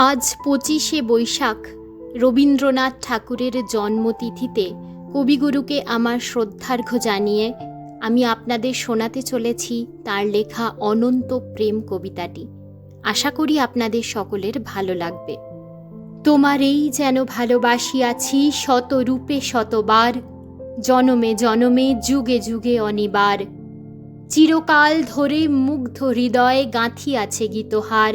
আজ পঁচিশে বৈশাখ। রবীন্দ্রনাথ ঠাকুরের জন্মতিথিতে কবিগুরুকে আমার শ্রদ্ধার্ঘ্য জানিয়ে আমি আপনাদের শোনাতে চলেছি তার লেখা অনন্ত প্রেম কবিতাটি। আশা করি আপনাদের সকলের ভালো লাগবে। তোমার এই যেন ভালোবাসিয়াছি শত রূপে শতবার, জনমে জনমে যুগে যুগে অনিবার। চিরকাল ধরে মুগ্ধ হৃদয়ে গাঁথিয়াছে গীতহার।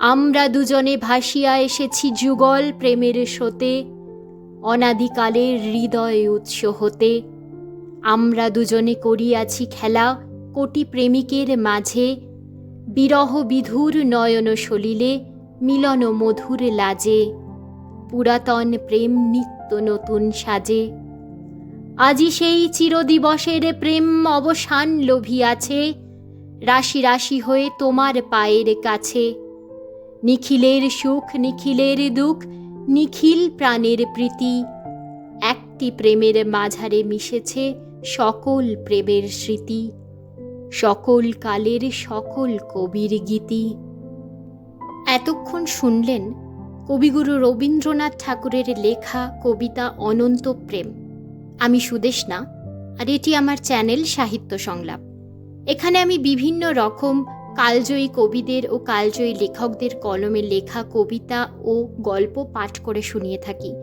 আমরা দুজনে ভাসিয়া এসেছি যুগল প্রেমের স্রোতে, অনাদিকালের হৃদয় উৎস হতে। আমরা দুজনে করিয়াছি খেলা কোটি প্রেমিকের মাঝে, বিরহ বিধুর নয়ন সলিলে, মিলন মধুর লাজে, পুরাতন প্রেম নিত্য নতুন সাজে। আজি সেই চিরদিবসের প্রেম অবসান লোভিয়াছে, রাশি রাশি হয়ে তোমার পায়ের কাছে। নিখিলের সুখ, নিখিলের দুঃখ, নিখিল প্রাণের প্রীতি। একটি প্রেমের মাঝারে মিশেছে সকল প্রেমের স্মৃতি। সকল কালের সকল কবির গীতি। এতক্ষণ শুনলেন কবিগুরু রবীন্দ্রনাথ ঠাকুরের লেখা কবিতা অনন্ত প্রেম। আমি সুদেশনা আর এটি আমার চ্যানেল সাহিত্য সংলাপ। এখানে আমি বিভিন্ন রকম কালজয়ী কবিদের ও কালজয়ী লেখকদের কলমে লেখা কবিতা ও গল্প পাঠ করে শুনিয়ে থাকি।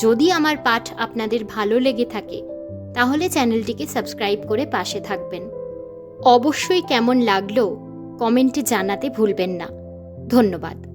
যদি আমার পাঠ আপনাদের ভালো লেগে থাকে, তাহলে চ্যানেলটিকে সাবস্ক্রাইব করে পাশে থাকবেন। অবশ্যই কেমন লাগল, কমেন্টে জানাতে ভুলবেন না। ধন্যবাদ।